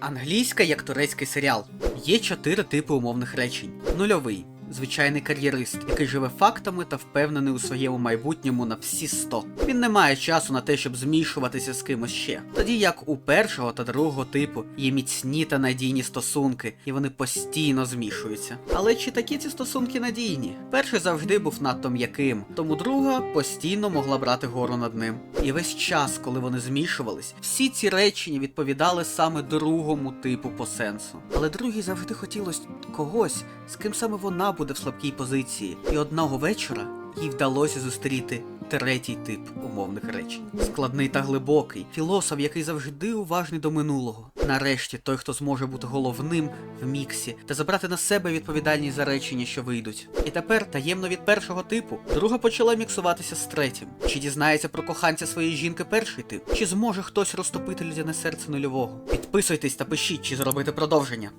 Англійська як турецький серіал. Є чотири типи умовних речень: нульовий. Звичайний кар'єрист, який живе фактами та впевнений у своєму майбутньому на всі 100. Він не має часу на те, щоб змішуватися з кимось ще. Тоді як у першого та другого типу є міцні та надійні стосунки, і вони постійно змішуються. Але чи такі ці стосунки надійні? Перший завжди був надто м'яким, тому друга постійно могла брати гору над ним. І весь час, коли вони змішувались, всі ці речення відповідали саме другому типу по сенсу. Але другій завжди хотілося когось, з ким саме вона буде в слабкій позиції. І одного вечора їй вдалося зустріти третій тип умовних речень. Складний та глибокий, філософ, який завжди уважний до минулого. Нарешті той, хто зможе бути головним в міксі та забрати на себе відповідальність за речення, що вийдуть. І тепер, таємно від першого типу, друга почала міксуватися з третім. Чи дізнається про коханця своєї жінки перший тип? Чи зможе хтось розтопити людяне серце нульового? Підписуйтесь та пишіть, чи зробити продовження.